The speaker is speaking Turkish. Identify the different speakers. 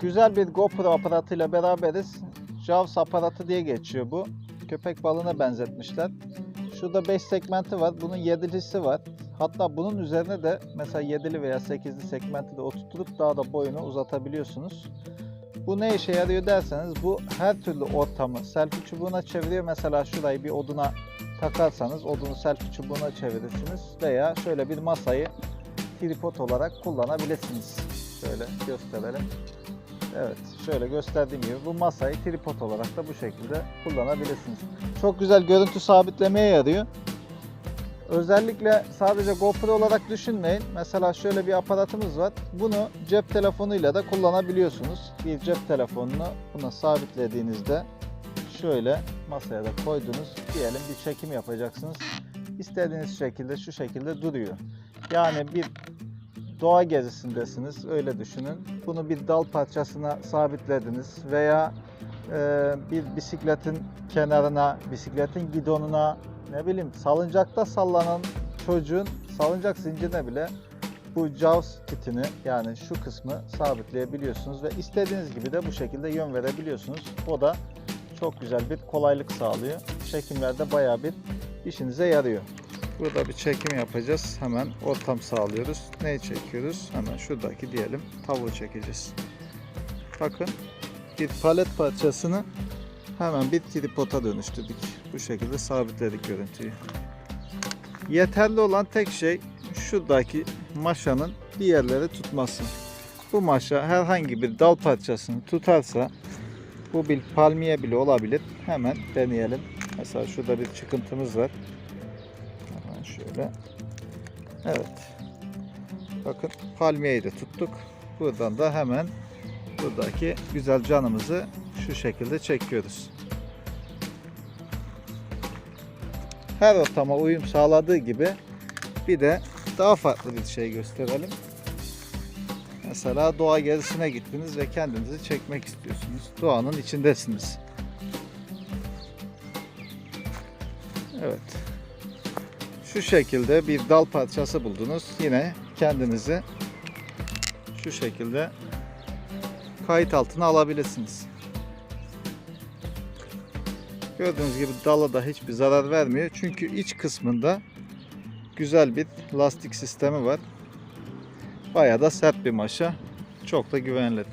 Speaker 1: güzel bir GoPro aparatıyla beraberiz. JAWS aparatı diye geçiyor bu. Köpek balığına benzetmişler. Şurada 5 segmenti var. Bunun 7'lisi var. Hatta bunun üzerine de mesela 7'li veya 8'li segmenti de oturtup daha da boyunu uzatabiliyorsunuz. Bu ne işe yarıyor derseniz bu her türlü ortamı selfie çubuğuna çeviriyor. Mesela şurayı bir oduna takarsanız odunu selfie çubuğuna çevirirsiniz veya şöyle bir masayı tripod olarak kullanabilirsiniz. Şöyle gösterelim. Evet, şöyle gösterdiğim gibi bu masayı tripod olarak da bu şekilde kullanabilirsiniz. Çok güzel görüntü sabitlemeye yarıyor. Özellikle sadece GoPro olarak düşünmeyin. Mesela şöyle bir aparatımız var. Bunu cep telefonuyla da kullanabiliyorsunuz. Bir cep telefonunu buna sabitlediğinizde şöyle masaya da koydunuz. Diyelim bir çekim yapacaksınız. İstediğiniz şekilde şu şekilde duruyor. Yani bir doğa gezisindesiniz öyle düşünün. Bunu bir dal parçasına sabitlediniz veya e, bir bisikletin kenarına, bisikletin gidonuna ne bileyim salıncakta sallanan çocuğun salıncak zincirine bile bu JAWS kitini yani şu kısmı sabitleyebiliyorsunuz ve istediğiniz gibi de bu şekilde yön verebiliyorsunuz. O da çok güzel bir kolaylık sağlıyor. Çekimlerde bayağı bir işinize yarıyor. Burada bir çekim yapacağız. Hemen ortam sağlıyoruz. Neyi çekiyoruz? Hemen şuradaki diyelim tavuğu çekeceğiz. Bakın bir palet parçasını hemen bir tripoda dönüştürdük. Bu şekilde sabitledik görüntüyü. Yeterli olan tek şey şuradaki maşanın bir yerlere tutması. Bu maşa herhangi bir dal parçasını tutarsa bu bir palmiye bile olabilir. Hemen deneyelim. Mesela şurada bir çıkıntımız var. Şöyle. Evet. Bakın palmiyeyi de tuttuk. Buradan da hemen buradaki güzel canımızı şu şekilde çekiyoruz. Her ortama uyum sağladığı gibi bir de daha farklı bir şey gösterelim. Mesela doğa gezisine gittiniz ve kendinizi çekmek istiyorsunuz. Doğanın içindesiniz. Evet. Şu şekilde bir dal parçası buldunuz. Yine kendinizi şu şekilde kayıt altına alabilirsiniz. Gördüğünüz gibi dala da hiçbir zarar vermiyor. Çünkü iç kısmında güzel bir lastik sistemi var. Bayağı da sert bir maşa. Çok da güvenli.